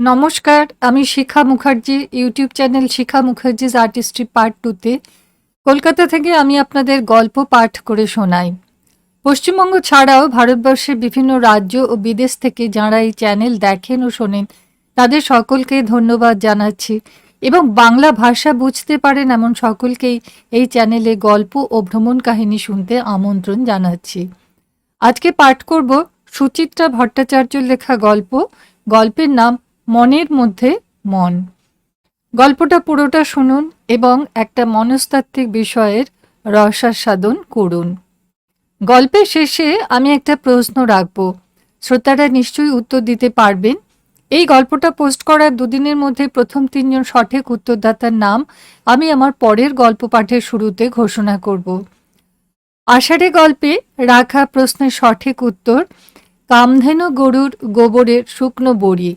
নমস্কার, আমি Shikha Mukherjee, YouTube channel Shikha Mukherjee's artistry part টুতে কলকাতা থেকে আমি আপনাদের গল্প পাঠ করে শোনাই। পশ্চিমবঙ্গ ছাড়াও ভারতবর্ষের বিভিন্ন রাজ্য ও বিদেশ থেকে যাঁরা এই চ্যানেল দেখেন ও শোনেন, তাদের সকলকে ধন্যবাদ জানাচ্ছি এবং বাংলা ভাষা বুঝতে পারেন এমন সকলকেই এই চ্যানেলে গল্প ও ভ্রমণ কাহিনী শুনতে আমন্ত্রণ জানাচ্ছি। আজকে পাঠ করব সুচিত্রা ভট্টাচার্যর লেখা গল্প, গল্পের নাম মনের মধ্যে মন। গল্পটা পুরোটা শুনুন এবং একটা মনস্তাত্ত্বিক বিষয়ের রসাস্বাদন করুন। গল্পের শেষে আমি একটা প্রশ্ন রাখব। শ্রোতারা নিশ্চয়ই উত্তর দিতে পারবেন। এই গল্পটা পোস্ট করার দুদিনের মধ্যে প্রথম তিনজন সঠিক উত্তরদাতার নাম আমি আমার পরের গল্প পাঠের শুরুতে ঘোষণা করব। আষাঢ়ে গল্পে রাখা প্রশ্নের সঠিক উত্তর, কামধেনু গরুর গোবরের শুকনো বড়ি।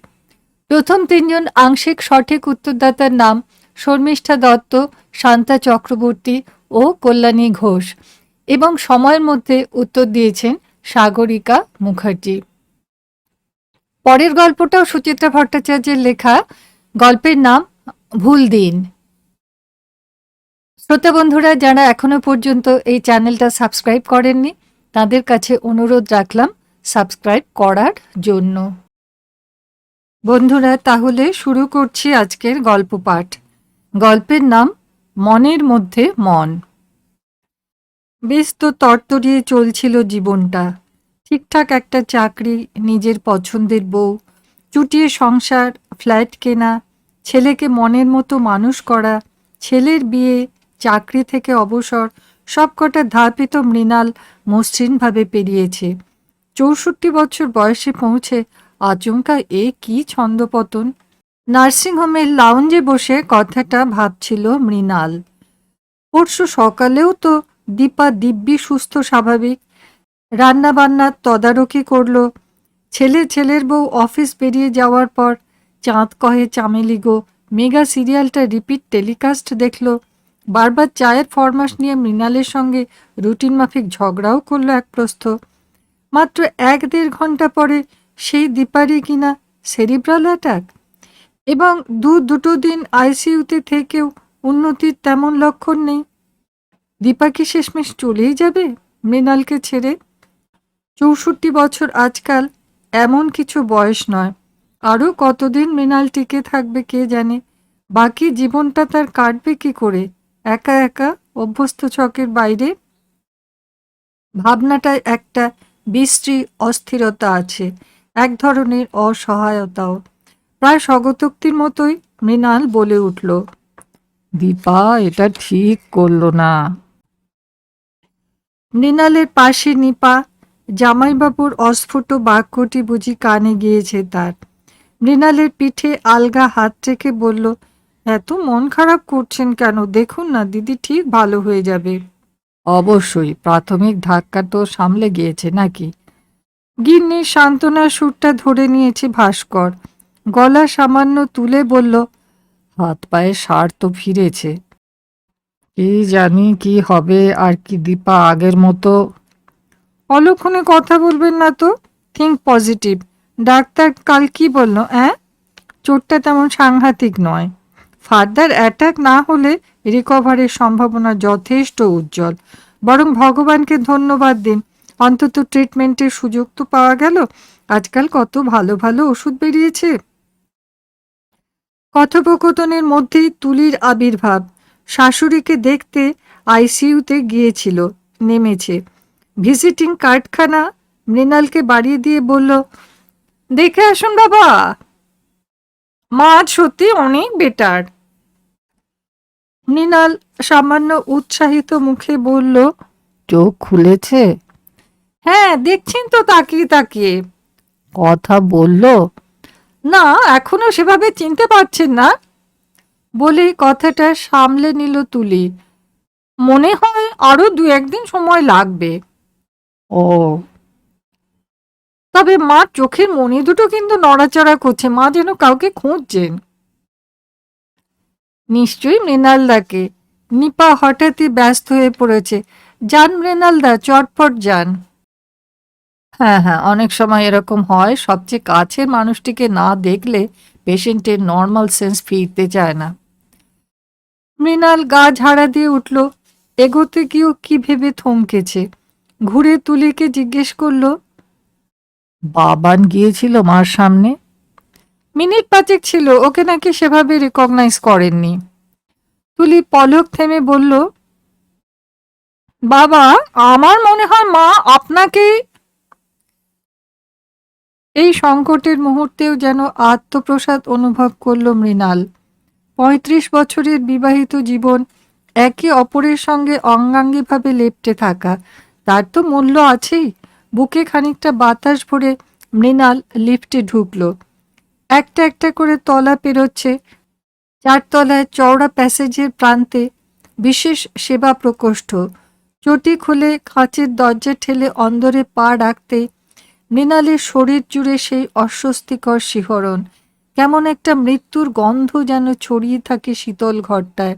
প্রথম তিনজন আংশিক সঠিক উত্তরদাতার নাম শর্মিষ্ঠা দত্ত, শান্তা চক্রবর্তী ও কল্যাণী ঘোষ এবং সময়ের মধ্যে উত্তর দিয়েছেন সাগরিকা মুখার্জি। পরের গল্পটাও সুচিত্রা ভট্টাচার্যের লেখা, গল্পের নাম ভুল দিন। শ্রোতা বন্ধুরা, যারা এখনও পর্যন্ত এই চ্যানেলটা সাবস্ক্রাইব করেননি, তাদের কাছে অনুরোধ রাখলাম সাবস্ক্রাইব করার জন্য। বন্ধুরা, তাহলে শুরু করছি আজকের গল্প পাঠ। গল্পের নাম, মনের মধ্যে মন। বেশ তো তরতরিয়ে চলছিল জীবনটা। ঠিকঠাক একটা চাকরি, নিজের পছন্দের বউ, চুটিয়ে সংসার, ফ্ল্যাট কেনা, ছেলেকে মনের মতো মানুষ করা, ছেলের বিয়ে, চাকরি থেকে অবসর, সবকটা ধাপই তো মৃণাল মসৃণভাবে পেরিয়েছে। চৌষট্টি বছর বয়সে পৌঁছে আচমকা এ কি ছন্দপতন নার্সিংহোমের লাউঞ্জে বসে কথাটা ভাবছিল মৃণাল। পরশু সকালেও তো দীপা দিব্যি, সুস্থ, স্বাভাবিক। রান্না বান্নার তদারকি করল। ছেলে, ছেলের বউ অফিস বেরিয়ে যাওয়ার পর চাঁদ কহে, চামেলি গো, মেগা সিরিয়ালটা রিপিট টেলিকাস্ট দেখল। বারবার চায়ের ফরমাস নিয়ে মৃণালের সঙ্গে রুটিন মাফিক ঝগড়াও করল এক প্রস্থ। মাত্র এক দেড় ঘণ্টা পরে সেই দীপারই কিনা সেরিব্রাল অ্যাটাক? এবং দু দুটো দিন আইসিইউতে থেকেও উন্নতির তেমন লক্ষণ নেই। দীপা কি শেষমেশ চলেই যাবে মৃণালকে ছেড়ে? চৌষট্টি বছর আজকাল এমন কিছু বয়স নয়। আরও কতদিন মৃণাল টিকে থাকবে কে জানে? বাকি জীবনটা তার কাটবে কি করে? একা একা অভ্যস্ত ছকের বাইরে? ভাবনাটায় একটা বিশ্রী অস্থিরতা আছে। এক ধরনের অসহায়তাও। প্রায় স্বগতোক্তির মতোই মৃণাল বলে উঠল, দীপা, এটা ঠিক করল না। মৃণালের পাশে নিপা, জামাইবাবুর অস্ফুট বাক্যটি বুঝি কানে গিয়েছে তার। মৃণালের পিঠে আলগা হাত রেখে বলল, এত মন খারাপ করছেন কেন? দেখুন না, দিদি ঠিক ভালো হয়ে যাবে। অবশ্যই, প্রাথমিক ধাক্কা তো সামলে গিয়েছে নাকি? গিন্নি সান্ত্বনার সুরটা ধরে নিয়েছে ভাস্কর। গলা সামান্য তুলে বলল, হাত পায়ে সার তো ফিরেছে কি জানি কি হবে, আর কি দীপা আগের মতো। অলক্ষণে কথা বলবেন না তো? থিঙ্ক পজিটিভ ডাক্তার কাল কি বলল হ্যাঁ চোটটা তেমন সাংঘাতিক নয়। ফার্দার অ্যাটাক না হলে রিকভারের সম্ভাবনা যথেষ্ট উজ্জ্বল। বরং ভগবানকে ধন্যবাদ দিন। অন্তত ট্রিটমেন্টের সুযোগ তো পাওয়া গেল। আজকাল কত ভালো ভালো ওষুধ বেরিয়েছে। কথোপকথনের মধ্যেই তুলির আবির্ভাব। শাশুড়িকে দেখতে আইসিইউতে গিয়েছিল, নেমেছে। ভিজিটিং কার্ডখানা মৃণালকে বাড়িয়ে দিয়ে বলল, দেখে আসুন বাবা। মা সত্যি অনেক বেটার মৃণাল সামান্য উৎসাহিত মুখে বলল, চোখ খুলেছে? হ্যাঁ দেখছেন তো তাকিয়ে তাকিয়ে। কথা বলল? না, এখনও সেভাবে চিনতে পারছেন না। বলেই কথাটা সামলে নিল তুলি। মনে হয় আরও দু একদিন সময় লাগবে। ও। তবে মা চোখের মনি দুটো কিন্তু নড়াচড়া করছে, মা যেন কাউকে খুঁজছেন। নিশ্চয়ই মৃণালদাকে নিপা হঠাৎই ব্যস্ত হয়ে পড়েছে। যান মৃণালদা চটপট যান। হ্যাঁ হ্যাঁ অনেক সময় এরকম হয়, সবচেয়ে কাছের মানুষটিকে না দেখলে পেশেন্টের নর্মাল সেন্স ফিরতে চায় না। মৃণাল গা ঝাড়া দিয়ে উঠল, এগোতে গিয়েও কি ভেবে থমকেছে? ঘুরে তুলিকে জিজ্ঞেস করল, বাবান গিয়েছিল মার সামনে? মিনিট পাঁচেক ছিল, ওকে নাকি সেভাবে রেকগনাইজ করেননি। তুলি পলক থেমে বলল, বাবা, আমার মনে হয় মা আপনাকে এই সংকটের মুহূর্তেও যেন আত্মপ্রসাদ অনুভব করল মৃণাল। পঁয়ত্রিশ বছরের বিবাহিত জীবন একে অপরের সঙ্গে অঙ্গাঙ্গিভাবে লেপ্টে থাকা, তার তো মূল্য আছেই। বুকে খানিকটা বাতাস ভরে মৃণাল লিফটে ঢুকল। একটা একটা করে তলা পেরোচ্ছে। চারতলায় চওড়া প্যাসেজের প্রান্তে বিশেষ সেবা প্রকোষ্ঠ। চটি খুলে খাঁচের দরজা ঠেলে অন্দরে পা রাখতে মৃণালের শরীর জুড়ে সেই অস্বস্তিকর শিহরণ। কেমন একটা মৃত্যুর গন্ধ যেন ছড়িয়ে থাকে শীতল ঘরটায়।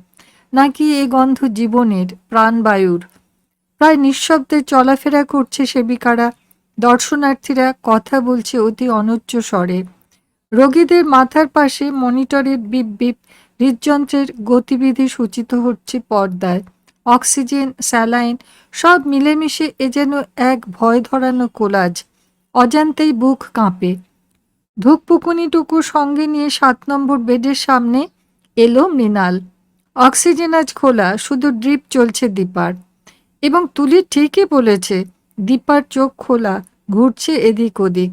নাকি এ গন্ধ জীবনের প্রাণবায়ুর? প্রায় নিঃশব্দে চলাফেরা করছে সেবিকারা। দর্শনার্থীরা কথা বলছে অতি অনুচ্চ স্বরে। রোগীদের মাথার পাশে মনিটরের বিপ বিপ, হৃদযন্ত্রের গতিবিধি সূচিত হচ্ছে পর্দায়। অক্সিজেন, স্যালাইন, সব মিলেমিশে এ যেন এক ভয় ধরানো কোলাজ। অজান্তেই বুক কাঁপে। ধূপপুকুনিটুকু সঙ্গে নিয়ে সাত নম্বর বেডের সামনে এলো মৃণাল। অক্সিজেন আজ খোলা, শুধু ড্রিপ চলছে দীপার। এবং তুলি ঠিকই বলেছে, দীপার চোখ খোলা, ঘুরছে এদিক ওদিক।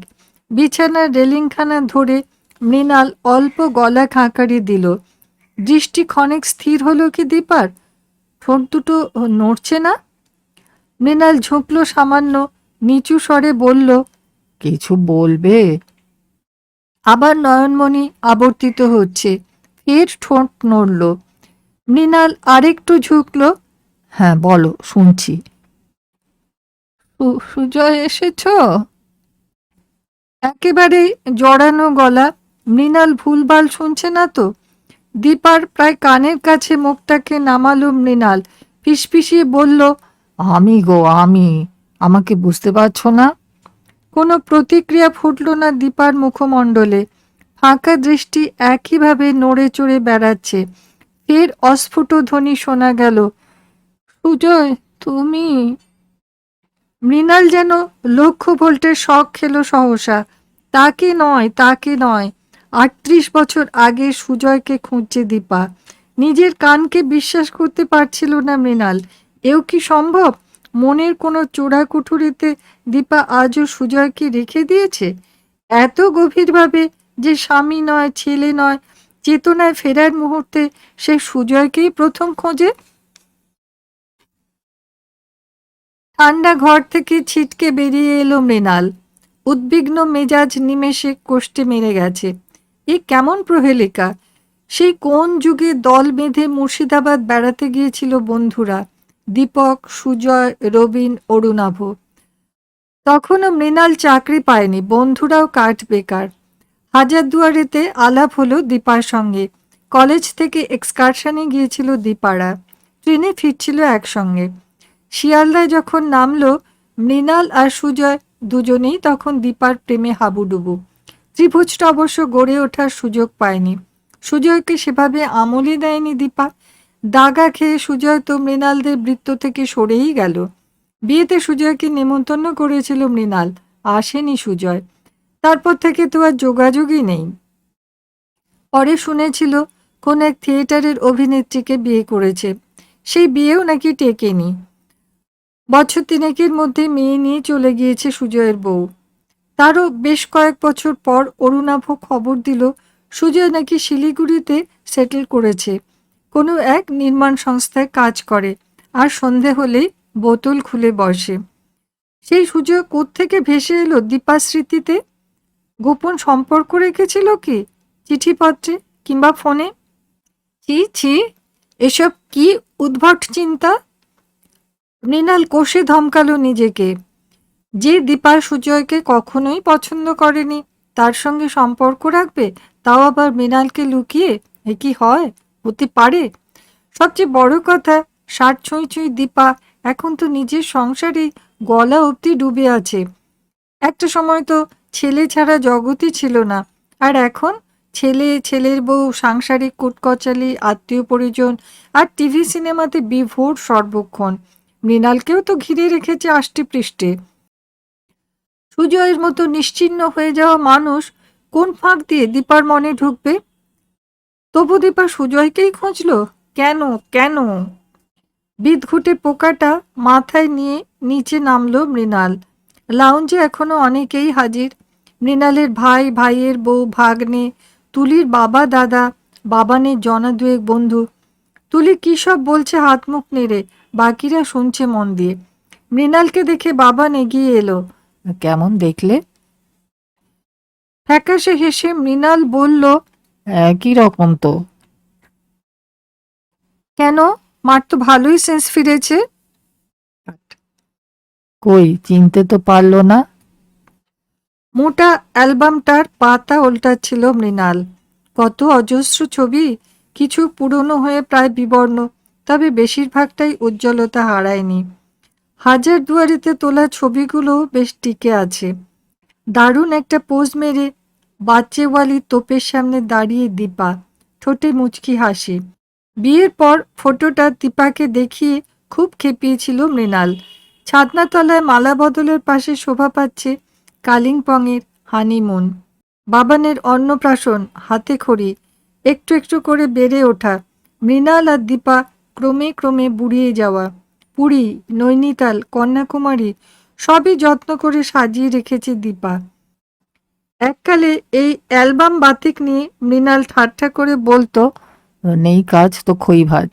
বিছানার রেলিংখানা ধরে মৃণাল অল্প গলা খাঁকারি দিল। দৃষ্টি ক্ষণিক স্থির হলো কি দীপার? ঠোঁট দুটো নড়ছে না? মৃণাল ঝুঁকলো সামান্য, নিচু স্বরে বলল কিছু বলবে? আবার নয়নমণি আবর্তিত হচ্ছে। ফের ঠোঁট নড়ল। মৃণাল আরেকটু ঝুঁকল। হ্যাঁ বলো, শুনছি। সুজয়, এসেছ? একেবারে জড়ানো গলা। মৃণাল ভুলভাল শুনছে না তো? দীপার প্রায় কানের কাছে মুখটাকে নামালো মৃণাল। ফিসফিসিয়ে বলল, আমি গো, আমি। আমাকে বুঝতে পারছ না? কোনো প্রতিক্রিয়া ফুটল না দীপার মুখমণ্ডলে। ফাঁকা দৃষ্টি একইভাবে নড়ে চড়ে বেড়াচ্ছে। ফের অস্ফুট ধ্বনি শোনা গেল, সুজয়, তুমি? মৃণাল যেন লক্ষ ভোল্টের শখ খেলো সহসা, তাকে নয় তাকে নয়। আটত্রিশ বছর আগে সুজয়কে খুঁজছে দীপা। নিজের কানকে বিশ্বাস করতে পারছিল না মৃণাল, এও কি সম্ভব? মনের কোনো চোরা কুঠুরিতে দীপা আজও সুজয়কে রেখে দিয়েছে? এত গভীরভাবে যে স্বামী নয়, ছেলে নয়, চেতনায় ফেরার মুহূর্তে সে সুজয়কেই প্রথম খোঁজে? ঠান্ডা ঘর থেকে ছিটকে বেরিয়ে এলো মৃণাল। উদ্বিগ্ন মেজাজ নিমেষে কোষ্ঠে মেরে গেছে। এ কেমন প্রহেলিকা? সেই কোন যুগে দল বেঁধে মুর্শিদাবাদ বেড়াতে গিয়েছিল বন্ধুরা? দীপক, সুজয়, রবিন, অরুণাভ। তখনও মৃণাল চাকরি পায়নি, বন্ধুরাও কাঠ বেকার। হাজারদুয়ারিতে আলাপ হলো দীপার সঙ্গে। কলেজ থেকে এক্সকারশনে গিয়েছিল দীপারা। ট্রেনে ফিরছিল একসঙ্গে। শিয়ালদায় যখন নামলো, মৃণাল আর সুজয় দুজনেই তখন দীপার প্রেমে হাবুডুবু। ত্রিভুজটা অবশ্য গড়ে ওঠার সুযোগ পায়নি। সুজয়কে সেভাবে আমলই দেয়নি দীপা। দাগা খেয়ে সুজয় তো মৃণালদের বৃত্ত থেকে সরেই গেল। বিয়েতে সুজয়কে নেমন্তন্ন করেছিল মৃণাল, আসেনি সুজয়। তারপর থেকে তো আর যোগাযোগই নেই। পরে শুনেছিল, কোন এক থিয়েটারের অভিনেত্রীকে বিয়ে করেছে। সেই বিয়েও নাকি টেকেনি। বছর তিনেকের মধ্যে মেয়ে নিয়ে চলে গিয়েছে সুজয়ের বউ। তারও বেশ কয়েক বছর পর অরুণাভ খবর দিল, সুজয় নাকি শিলিগুড়িতে সেটেল করেছে। কোনো এক নির্মাণ সংস্থায় কাজ করে, আর সন্ধে হলেই বোতল খুলে বসে। সেই সুজয় কোত্থেকে ভেসে এলো দীপা স্মৃতিতে গোপন সম্পর্ক রেখেছিল কি? চিঠিপত্রে কিংবা ফোনে? ছি ছি, এসব কি উদ্ভট চিন্তা? মৃণাল কোষে ধমকালো নিজেকে। যে দীপা সুজয়কে কখনোই পছন্দ করেনি, তার সঙ্গে সম্পর্ক রাখবে, তাও আবার মৃণালকে লুকিয়ে? এ কি হয়? হতে পারে। সবচেয়ে বড় কথা, ষাট ছুঁই ছুঁই দীপা এখন তো নিজের সংসারেই গলা অবধি ডুবে আছে। একটা সময় তো ছেলে ছাড়া জগতই ছিল না। আর এখন? ছেলে, ছেলের বউ, সাংসারিক কুটকচালি, আত্মীয় পরিজন আর টিভি সিনেমাতে বিভোর সর্বক্ষণ। মৃণালকেও তো ঘিরে রেখেছে আষ্টে পৃষ্ঠে। সুজয়ের মতো নিশ্চিহ্ন হয়ে যাওয়া মানুষ কোন ফাঁক দিয়ে দীপার মনে ঢুকবে? তবু দীপা সুজয়কেই খুঁজল। কেন কেন? বিদঘুটে পোকাটা মাথায় নিয়ে নিচে নামলো মৃণাল। লাউঞ্জে এখনও অনেকেই হাজির। মৃণালের ভাই, ভাইয়ের বউ, ভাগ্নে, তুলির বাবা, দাদা, বাবানের জনা দুয়েক বন্ধু। তুলি কী সব বলছে হাত মুখ নেড়ে, বাকিরা শুনছে মন দিয়ে। মৃণালকে দেখে বাবা এগিয়ে এলো। কেমন দেখলে? ফ্যাকাশে হেসে মৃণাল বলল একই রকম তো? কেন? মার তো ভালোই সেন্স ফিরেছে। কই চিনতে তো পারল না। মোটা অ্যালবামটার পাতা উল্টাচ্ছিল মৃণাল। কত অজস্র ছবি কিছু পুরনো হয়ে প্রায় বিবর্ণ তবে বেশিরভাগটাই উজ্জ্বলতা হারায়নি। হাজার দুয়ারিতে তোলা ছবিগুলো বেশ টিকে আছে। দারুণ একটা পোজ মেরে বাচ্চেওয়ালি তোপের সামনে দাঁড়িয়ে দীপা ঠোঁটে মুচকি হাসি। বিয়ের পর ফটোটা দীপাকে দেখিয়ে খুব খেপিয়েছিল মৃণাল। ছাদনাতলায় মালা বদলের পাশে শোভা পাচ্ছে কালিম্পংয়ের হানিমুন। বাবানের অন্নপ্রাশন, হাতে খড়ি, একটু একটু করে বেড়ে ওঠা। মৃণাল আর দীপা ক্রমে ক্রমে বুড়িয়ে যাওয়া। পুরী, নৈনিতাল, কন্যাকুমারী সবই যত্ন করে সাজিয়ে রেখেছে দীপা। এককালে এই অ্যালবাম বাতিক নিয়ে মৃণাল ঠাট্টা করে বলতো, নেই কাজ তো খই ভাজ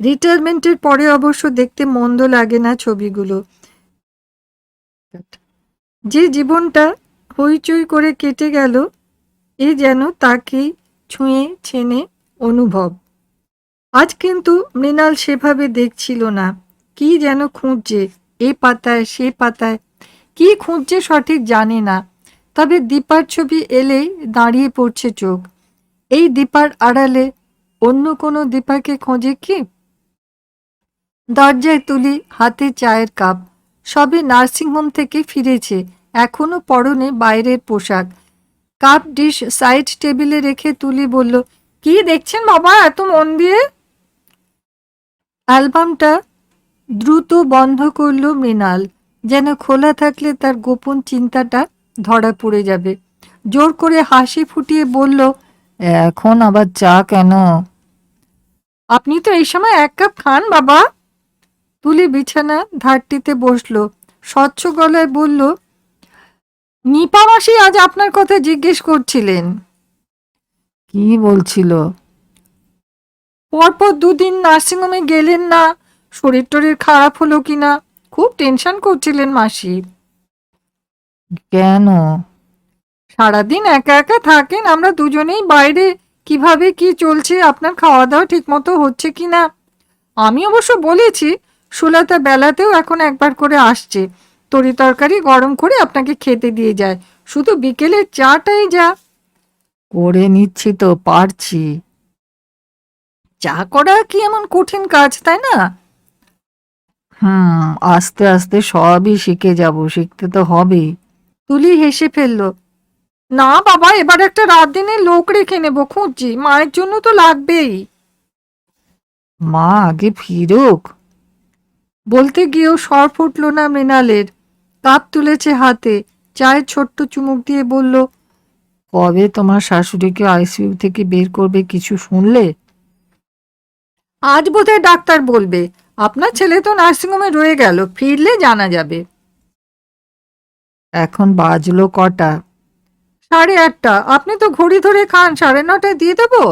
রিটায়ারমেন্টের পরে অবশ্য দেখতে মন্দ লাগে না ছবিগুলো। যে জীবনটা হইচই করে কেটে গেল, এ যেন তাকেই ছুঁয়ে ছেনে অনুভব। আজ কিন্তু মৃণাল সেভাবে দেখছিল না, কি যেন খুঁজছে, এ পাতায় সে পাতায় কি খুঁজছে সঠিক জানে না। তবে দীপার ছবি এলেই দাঁড়িয়ে পড়ছে চোখ। এই দীপার আড়ালে অন্য কোনো দীপাকে খোঁজে কি? দরজায় তুলি হাতে চায়ের কাপ। সবে নার্সিংহোম থেকে ফিরেছে। এখনও পরনে বাইরের পোশাক। কাপ ডিশ সাইড টেবিলে রেখে তুলি বলল, কি দেখছেন বাবা এত মন দিয়ে? অ্যালবামটা দ্রুত বন্ধ করল মৃণাল। যেন খোলা থাকলে তার গোপন চিন্তাটা ধরা পড়ে যাবে। জোর করে হাসি ফুটিয়ে বলল, এখন আবার চা কেন? আপনি তো এই সময় এক কাপ খান, বাবা। তুলি বিছানা ধারটিতে বসল, স্বচ্ছ গলায় বলল, নিপা মাসি আজ আপনার কথা জিজ্ঞেস করছিলেন। কি বলছিল? পরপর দুদিন নার্সিংহোমে গেলেন না, শরীর টরীর খারাপ হলো কিনা খুব টেনশন করছিলেন মাসি। কেন? সারাদিন একা একা থাকেন আমরা দুজনেই বাইরে কীভাবে কি চলছে আপনার খাওয়া দাওয়া ঠিকমতো হচ্ছে কি না আমি অবশ্য বলেছি সুলতা বেলাতেও এখন একবার করে আসছে। তরি তরকারি গরম করে আপনাকে খেতে দিয়ে যায়। শুধু বিকেলের চাটাই যা। করে নিচ্ছি তো পারছি। চা করা কি এমন কঠিন কাজ তাই না? হুম আস্তে আস্তে সবই শিখে যাব শিখতে তো হবেই। তুলি হেসে ফেলল না বাবা এবার একটা রাত দিনে লোক রেখে নেব খুঁজছি মায়ের জন্য তো লাগবেই। মা আগে ফিরুক। বলতে গিয়েও স্বর ফুটল না মৃণালের। কাপ তুলেছে হাতে চায়ের ছোট্ট চুমুক দিয়ে বলল কবে তোমার শাশুড়িকে আইসিইউ থেকে বের করবে কিছু শুনলে? আজ বোধহয় ডাক্তার বলবে আপনার ছেলে তো নার্সিংহোমে রয়ে গেল, ফিরলে জানা যাবে। এখন বাজলো কটা? সাড়ে আটটা। আপনি তো ঘড়ি ধরে খান, সাড়ে নটায় দিয়ে দেবো?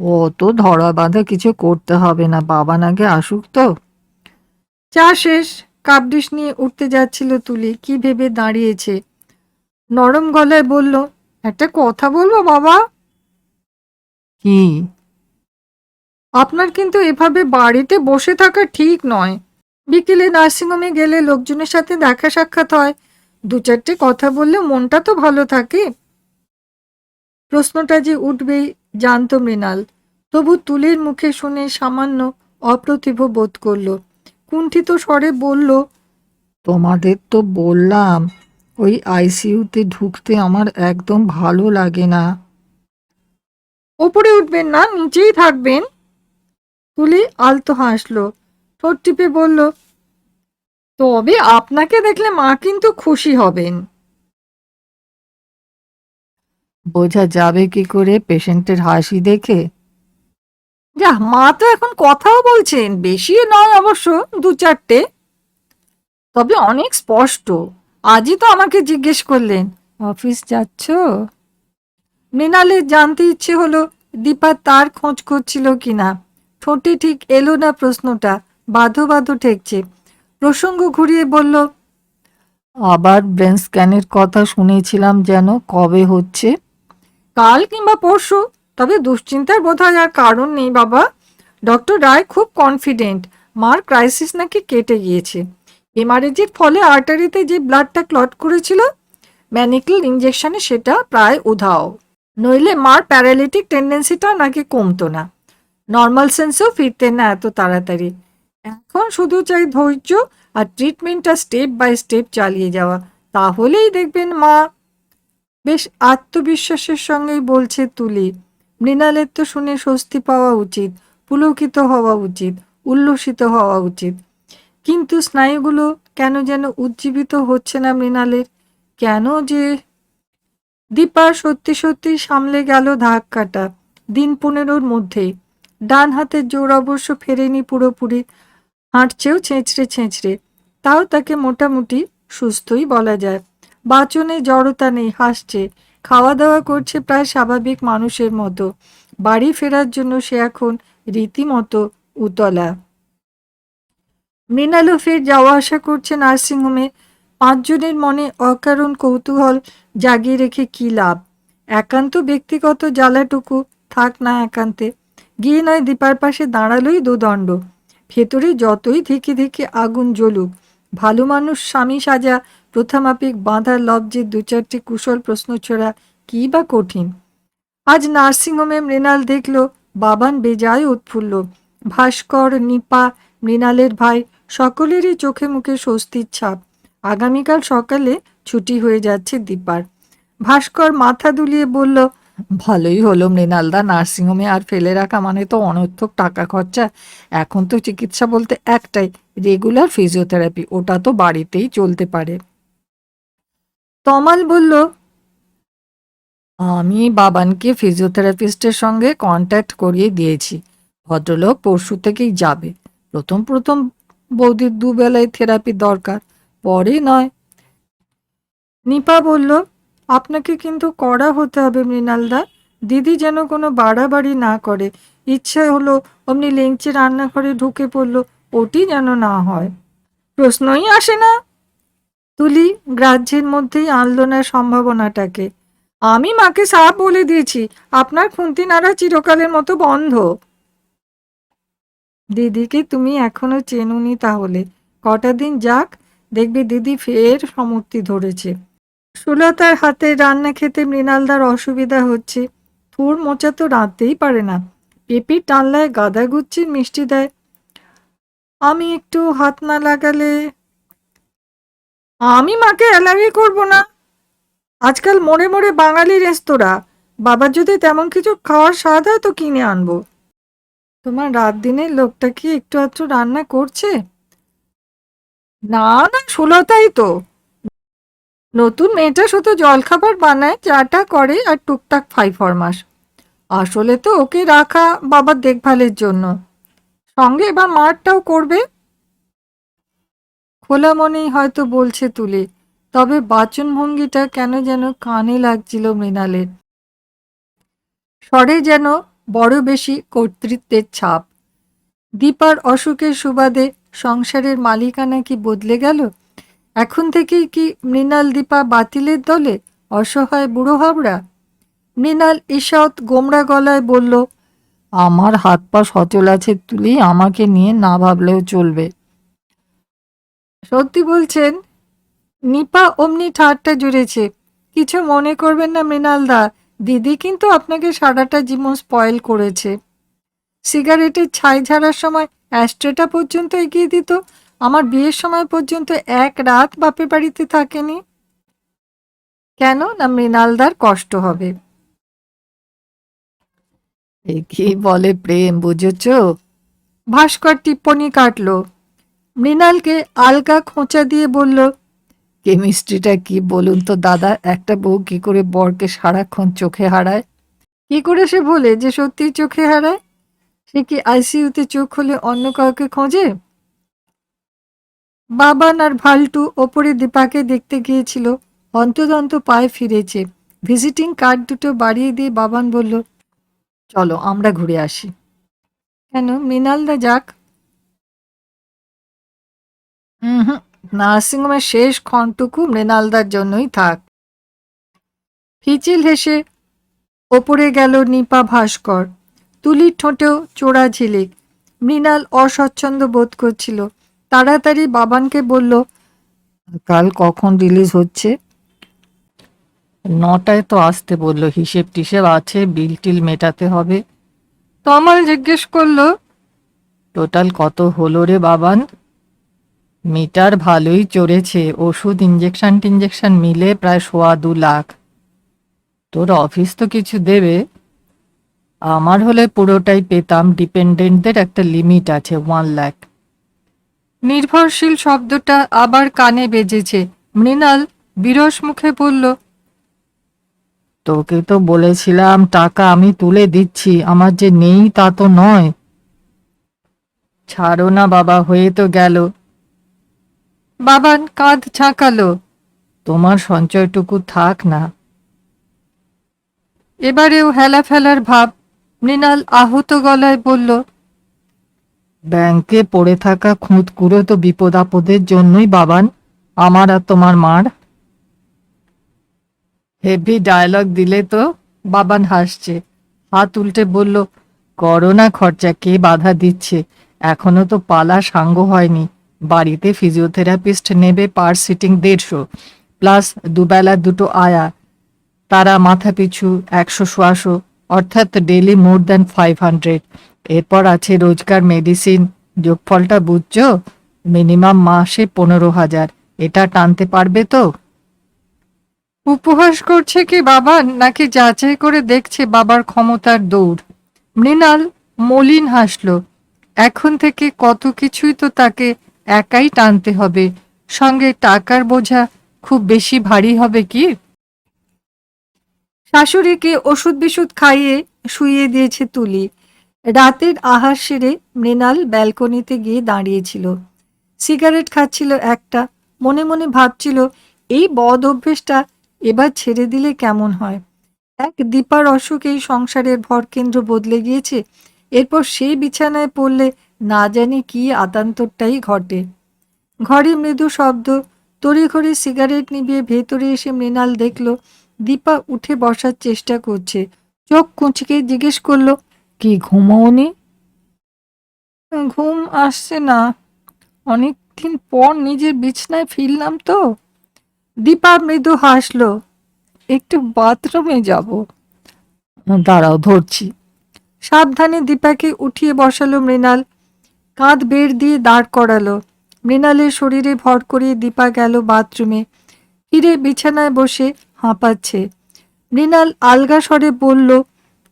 ও তো ধরা বাঁধা কিছু করতে হবে না, বাবা নাগে আসুক তো। চা শেষ। কাপ ডিশ নিয়ে উঠতে যাচ্ছিল তুলি, কি ভেবে দাঁড়িয়েছে। নরম গলায় বলল, একটা কথা বলব বাবা? কি? আপনার কিন্তু এভাবে বাড়িতে বসে থাকা ঠিক নয়। বিকেলে নার্সিংহোমে গেলে লোকজনের সাথে দেখা সাক্ষাৎ হয়। দু চারটে কথা বললে মনটা তো ভালো থাকে। প্রশ্নটা যে উঠবেই, জানত মৃণাল। তবু তুলির মুখে শুনে সামান্য অপ্রতিভ বোধ করল। কুণ্ঠিত স্বরে বলল, তোমাদের তো বললাম, ওই আইসিইউতে ঢুকতে আমার একদম ভালো লাগে না। ওপরে উঠবেন না, নিচেই থাকবেন। তুলি আলতো হাসলো। ঠোঁট টিপে বলল তবে আপনাকে দেখলে মা কিন্তু খুশি হবেন। বোঝা যাবে কি করে পেশেন্টের হাসি দেখে? যা মা তো এখন কথাও বলছেন বেশি নয় অবশ্য দু চারটে তবে অনেক স্পষ্ট। আজই তো আমাকে জিজ্ঞেস করলেন অফিস যাচ্ছ? মৃণালের জানতে ইচ্ছে হলো দীপা তার খোঁজ করছিল কিনা। ঠোঁটে ঠিক এলো না প্রশ্নটা। বাধো বাধো ঠেকছে। প্রসঙ্গ ঘুরিয়ে বলল, আবার ব্রেন স্ক্যানের কথা শুনেছিলাম যেন কবে হচ্ছে? কাল কিংবা পরশু। তবে দুশ্চিন্তার বোধহয় আর কারণ নেই বাবা। ডক্টর রায় খুব কনফিডেন্ট। মার ক্রাইসিস নাকি কেটে গিয়েছে। এমআরএজির ফলে আর্টারিতে যে ব্লাডটা ক্লট করেছিল ম্যানিক্যাল ইঞ্জেকশনে সেটা প্রায় উধাও। নইলে মার প্যারালিটিক টেন্ডেন্সিটা নাকি কমতো না। নর্মাল সেন্সেও ফিরতেন না এত তাড়াতাড়ি। এখন শুধু চাই ধৈর্য আর ট্রিটমেন্টটা স্টেপ বাই স্টেপ চালিয়ে যাওয়া। তাহলেই দেখবেন মা বেশ আত্মবিশ্বাসের সঙ্গেই বলছে তুলি। মৃণালের তো শুনে স্বস্তি পাওয়া উচিত, পুলকিত হওয়া উচিত, উল্লসিত হওয়া উচিত। কিন্তু স্নায়ুগুলো কেন যেন উজ্জীবিত হচ্ছে না মৃণালের? কেন যে দীপা সত্যি সত্যি সামলে গেল ধাক্কাটা দিন পনেরোর মধ্যেই। ডান হাতের জোর অবশ্য ফেরেনি পুরোপুরি। হাঁটছেও ছেঁচড়ে ছেঁচড়ে। তাও তাকে মোটামুটি সুস্থই বলা যায়। বাচনে জড়তা নেই, হাসছে। খাওয়া দাওয়া করছে প্রায় স্বাভাবিক মানুষের মতো। বাড়ি ফেরার জন্য সে এখন রীতিমতো উতলা। মৃণালও ফের যাওয়া আসা করছে নার্সিংহোমে। পাঁচজনের মনে অকারণ কৌতূহল জাগিয়ে রেখে কি লাভ? একান্ত ব্যক্তিগত জ্বালাটুকু, থাক না একান্তে। গিয়ে নয় দীপার পাশে দাঁড়ালোই দুদণ্ড। ভেতরে যতই ধিকে ধিকে আগুন জ্বলুক, ভালো মানুষ স্বামী সাজা প্রথামাপিক বাঁধার লব্জে দু চারটি কুশল প্রশ্ন ছড়া কি বা কঠিন। আজ নার্সিংহোমে মৃণাল দেখল, বাবান বেজায় উৎফুল্ল। ভাস্কর, নিপা, মৃণালের ভাই সকলেরই চোখে মুখে স্বস্তির ছাপ। আগামীকাল সকালে ছুটি হয়ে যাচ্ছে দীপার। ভাস্কর মাথা দুলিয়ে বলল ভালোই হলো মৃণালদা। নার্সিংহোমে আর ফেলে রাখা মানে তো অনর্থক টাকা খরচা। এখন তো চিকিৎসা বলতে একটাই রেগুলার ফিজিওথেরাপি ওটা তো বাড়িতেই চলতে পারে। তমাল বলল, আমি বাবানকে ফিজিওথেরাপিস্টের সঙ্গে কন্ট্যাক্ট করিয়ে দিয়েছি। ভদ্রলোক পরশু থেকেই যাবে। প্রথম প্রথম বৌদির দুবেলায় থেরাপি দরকার, পরে নয়। নিপা বলল আপনাকে কিন্তু কড়া হতে হবে মৃণালদা দিদি যেন কোনো বাড়াবাড়ি না করে। ইচ্ছে হলো অমনি লেংচে রান্নাঘরে ঢুকে পড়ল, ওটি যেন না হয়। প্রশ্নই আসে না। তুলি গ্রাহ্যের মধ্যেই আনলো না সম্ভাবনাটাকে। আমি মাকে সাপ বলে দিয়েছি, আপনার খুন্তি নাড়া চিরকালের মতো বন্ধ। দিদিকে তুমি এখনও চেনুনি তাহলে। কটা দিন যাক, দেখবি দিদি ফের সমর্থি ধরেছে। সুলতার হাতে রান্না খেতে মৃণালদার অসুবিধা হচ্ছে। থুর মোচা তো রাঁধতেই পারে না। পেপি টানলায় গাদা গুচ্ছির মিষ্টি দেয়। আমি একটু হাত না লাগালে আমি মাকে অ্যালার্জি করব না। আজকাল মোড়ে মোড়ে বাঙালি রেস্তোরাঁ। বাবার যদি তেমন কিছু খাওয়ার স্বাদ হয় তো কিনে আনব। তোমার রাত দিনের লোকটা কি একটু আধটু রান্না করছে? না না সুলতাই তো। নতুন মেয়েটা শুধু জলখাবার বানায়, চাটা করে আর টুকটাক ফাই ফরমাস আসলে তো ওকে রাখা বাবার দেখভালের জন্য। সঙ্গে এবার মারটাও করবে। খোলা মনেই হয়তো বলছে তুলে, তবে বাচনভঙ্গিটা কেন যেন কানে লাগছিল মৃণালের। স্বরে যেন বড় বেশি কর্তৃত্বের ছাপ। দীপার অসুখের সুবাদে সংসারের মালিকানা কি বদলে গেল? এখন থেকেই কি মৃণাল দীপা বাতিলের দলে অসহায় বুড়ো হাবড়া? মৃণাল ঈষৎ গোমরা গলায় বলল, আমার হাত পা সচল আছে, তুলি আমাকে নিয়ে না ভাবলেও চলবে। সত্যি বলছেন, নিপা অমনি ঠাট্টা জুড়েছে। কিছু মনে করবেন না মৃণালদা দিদি কিন্তু আপনাকে সারাটা জীবন স্পয়েল করেছে। সিগারেটের ছাই ঝাড়ার সময় অ্যাস্ট্রেটা পর্যন্ত এগিয়ে দিত আমার বিয়ের সময় পর্যন্ত এক রাত বাপের বাড়িতে থাকেনি? কেন? না মৃণালদার কষ্ট হবে। কি বলে প্রেম বুঝেছ? ভাস্কর টিপ্পনি কাটল। মৃণালকে আলগা খোঁচা দিয়ে বলল কেমিস্ট্রিটা কি বলুন তো দাদা? একটা বউ কি করে বরকে সারাক্ষণ চোখে হারায়? কি করে সে বলে যে সত্যি চোখে হারায়? সে কি আইসিইউতে চোখ হলে অন্য কাউকে খোঁজে? বাবান আর ভাল্টু ওপরে দীপাকে দেখতে গিয়েছিল, অন্তদন্ত পায়ে ফিরেছে। ভিজিটিং কার্ড দুটো বাড়িয়ে দিয়ে বাবান বলল, চলো, আমরা ঘুরে আসি। কেন? মৃণালদা যাক। হুম, নার্সিংহোমের শেষ ক্ষণটুকু মৃণালদার জন্যই থাক। হিচিল হেসে ওপরে গেল নিপা ভাস্কর। তুলির ঠোঁটেও চোরা ঝিলিক। মৃণাল অস্বচ্ছন্দ বোধ করছিল তাড়াতাড়ি বাবানকে বলল কাল কখন রিলিজ হচ্ছে? নটায় তো আসতে বলল হিসেব টিসেব আছে বিল টিল মেটাতে হবে। তমাল জিজ্ঞেস করল টোটাল কত হলো রে বাবান? মিটার ভালোই চড়েছে ওষুধ ইঞ্জেকশন টিঞ্জেকশন মিলে প্রায় সোয়া দু লাখ। তোর অফিস তো কিছু দেবে। আমার হলে পুরোটাই পেতাম ডিপেন্ডেন্টদের একটা লিমিট আছে ওয়ান লাখ নির্ভরশীল শব্দটা আবার কানে বেজেছে। মৃণাল বিরস মুখে বলল তোকে তো বলেছিলাম টাকা আমি তুলে দিচ্ছি আমার যে নেই তা তো নয়। ছাড়ো না বাবা হয়ে তো গেল। বাবান কাঁধ ঝাঁকালো। তোমার সঞ্চয়টুকু থাক না। এবারেও হেলা ফেলার ভাব। মৃণাল আহত গলায় বলল ব্যাংকে পড়ে থাকা খুঁত কুড়ো তো বিপদ আপদের জন্যই, বাবান। আমার আর তোমার মার। হেভি ডায়লগ দিলে তো বাবান হাসছে। হাত উল্টে বলল, করোনা খরচা কে বাধা দিচ্ছে? এখনও তো পালা সাঙ্গ হয়নি। বাড়িতে ফিজিওথেরাপিস্ট নেবে পার সিটিং দেড়শো। প্লাস দুবেলা দুটো আয়া। তারা মাথা পিছু একশো সোয়াশো অর্থাৎ daily more than five hundred এরপর আছে রোজকার মেডিসিন যোগফলটা বুঝছ? মিনিমাম মাসে পনেরো হাজার। এটা টানতে পারবে তো? উপহাস করছে কি বাবা, নাকি যাচাই করে দেখছে বাবার ক্ষমতার দৌড়? মৃণাল মলিন হাসল। এখন থেকে কত কিছুই তো তাকে একাই টানতে হবে। সঙ্গে টাকার বোঝা খুব বেশি ভারী হবে কি? শাশুড়িকে ওষুধ বিষুধ খাইয়ে শুইয়ে দিয়েছে তুলি। রাতের আহার সেরে মৃণাল ব্যালকনিতে গিয়ে দাঁড়িয়েছিল। সিগারেট খাচ্ছিল একটা। মনে মনে ভাবছিল, এই বদ অভ্যেসটা এবার ছেড়ে দিলে কেমন হয়? এক দীপার অসুখ এই সংসারের ভরকেন্দ্র বদলে গিয়েছে। এরপর সেই বিছানায় পড়লে না জানি কি আতান্তরটাই ঘটে। ঘরে মৃদু শব্দ, তড়িঘড়ি সিগারেট নিভিয়ে ভেতরে এসে মৃণাল দেখল দীপা উঠে বসার চেষ্টা করছে। চোখ কুঁচকে জিজ্ঞেস করল, কি ঘুমোনি ঘুম আসছে না। অনেকদিন পর নিজের বিছনায় ফিরলাম তো। দীপা মৃদু হাসলো, একটু বাথরুমে যাব। দাঁড়াও, ধরছি। সাবধানে দীপাকে উঠিয়ে বসালো মৃণাল। কাঁধ বের দিয়ে দাঁড় করালো। মৃণালের শরীরে ভর করিয়ে দীপা গেল বাথরুমে। ফিরে বিছানায় বসে হাঁপাচ্ছে। মৃণাল আলগা স্বরে বলল,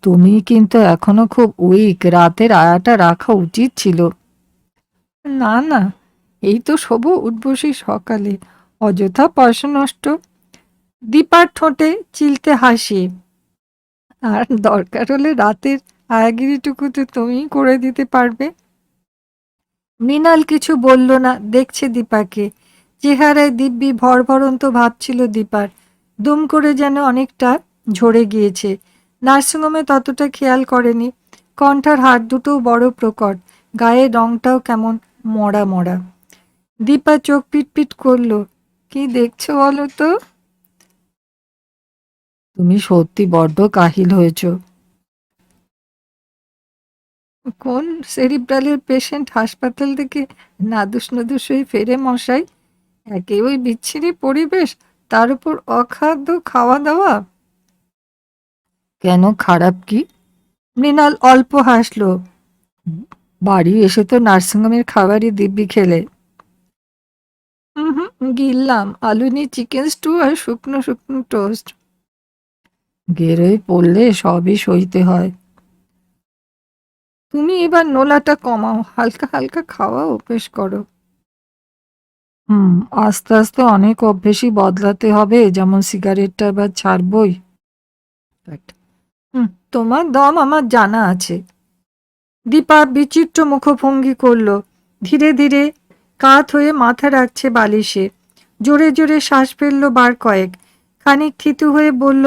তুমি কিন্তু এখনও খুব উইক রাতের আয়াটা রাখা উচিত ছিল। না না, এই তো শোভ উঠবসি সকালে, অযথা পয়সা নষ্ট। দীপার ঠোঁটে চিলতে হাসি। আর দরকার হলে রাতের আয়াগিরিটুকু তো তুমিই করে দিতে পারবে। মৃণাল কিছু বলল না, দেখছে দীপাকে। চেহারায় দিব্যি ভরভরন্ত ভাবছিল দীপার। দুম করে যেন অনেকটা ঝরে গিয়েছে। নার্সিংহোমে ততটা খেয়াল করেনি। কণ্ঠার হাড় দুটো বড় প্রকট। গায়ের রংটাও কেমন মরা মরা। দীপা চোখ পিটপিট করল, কি দেখছ বলো তো? তুমি সত্যি বড্ড কাহিল হয়েছ। কোন সেরিব্রালের পেশেন্ট হাসপাতাল থেকে নাদুস নাদুস হয়ে ফেরে মশাই? একে ওই বিচ্ছিরি পরিবেশ। তার উপর অখাদ্য খাওয়া দাওয়া কেন খারাপ কি? মৃণাল অল্প হাসলো। বাড়ি এসে তো নার্সিংহোমের খাবারই দিব্যি খেলে। গিললাম আলু নিয়ে চিকেন স্টু আর শুকনো শুকনো টোস্ট গেরোয় পড়লে সবই সইতে হয়। তুমি এবার নোলাটা কমাও, হালকা হালকা খাওয়া অভ্যেস করো। হুম আস্তে আস্তে অনেক অভ্যেসই বদলাতে হবে যেমন সিগারেটটা এবার ছাড়বই। হুম তোমার দম আমার জানা আছে। দীপা বিচিত্র মুখভঙ্গি করল। ধীরে ধীরে কাত হয়ে মাথা রাখছে বালিশে। জোরে জোরে শ্বাস ফেলল বার কয়েক। খানিক থিতু হয়ে বলল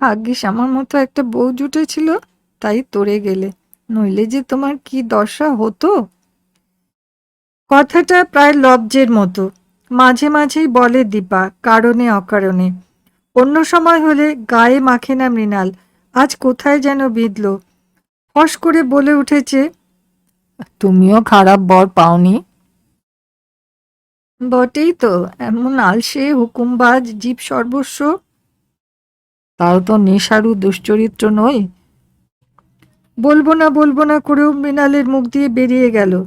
ভাগ্যিস আমার মতো একটা বউ জুটেছিল তাই তরে গেলে। নইলে যে তোমার কি দশা হতো? কথাটা প্রায় লব্জের মতো। মাঝে মাঝেই বলে, দীপা, কারণে, অকারণে। অন্য সময় হলে গায়ে মাখে না মৃণাল। আজ কোথায় যেন বিঁধল। ফস করে বলে উঠেছে, তুমিও খারাপ বর পাওনি? বটেই তো, এমন আলসে, হুকুমবাজ, জীব সর্বস্ব। তাও তো নেশারু, দুশ্চরিত্র নই? বলব না বলব না করেও মৃণালের মুখ দিয়ে বেরিয়ে গেল।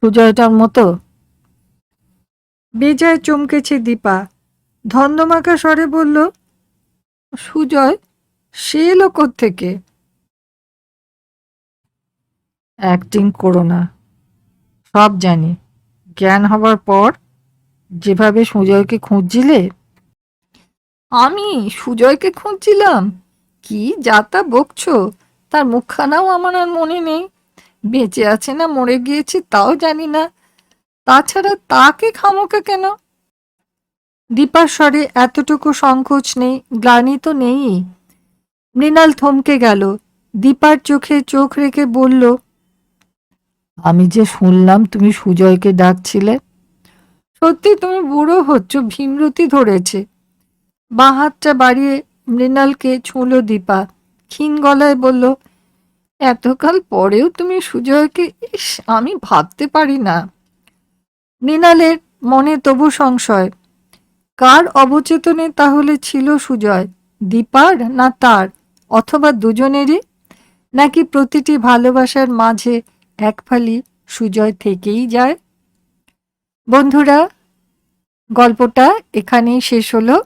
সুজয়টার মতো? বেজায় চমকেছে দীপা। ধন্দমাকা স্বরে বলল সুজয় সে এলো থেকে অ্যাক্টিং করো না। সব জানি। জ্ঞান হবার পর যেভাবে সুজয়কে খুঁজছিলে? আমি সুজয়কে খুঁজছিলাম। কি যাতা বকছো? তার মুখখানাও আমার আর মনে নেই। বেঁচে আছে না মরে গিয়েছে তাও জানি না। তাছাড়া তাকে খামোকে কেন? দীপার স্বরে এতটুকু সংকোচ নেই, গ্লানি তো নেই। মৃণাল থমকে গেল। দীপার চোখে চোখ রেখে বলল, আমি যে শুনলাম তুমি সুজয়কে ডাকছিলে। সত্যি তুমি বুড়ো হচ্ছ, ভীমরতি ধরেছে। বাঁ হাতটা বাড়িয়ে মৃণালকে ছুঁলো দীপা। ক্ষীণ গলায় বলল এতকাল পরেও তুমি সুজয়কে ইস, আমি ভাবতে পারি না। মৃণালের মনে তবু সংশয়, কার অবচেতনে তাহলে ছিল সুজয়, দীপার না তার, অথবা দুজনেরই? নাকি প্রতিটি ভালোবাসার মাঝে এক ফালি সুজয় থেকেই যায়? বন্ধুরা, গল্পটা এখানেই শেষ হলো।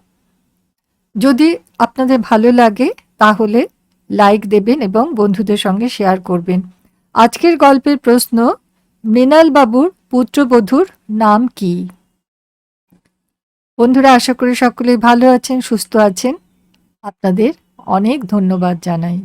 যদি আপনাদের ভালো লাগে, তাহলে লাইক দেবেন এবং বন্ধুদের সঙ্গে শেয়ার করবেন। আজকের গল্পের প্রশ্ন, মৃণাল বাবুর পুত্রবধূর নাম কি? বন্ধুরা, আশা করি সকলেই ভালো আছেন, সুস্থ আছেন। আপনাদের অনেক ধন্যবাদ জানাই।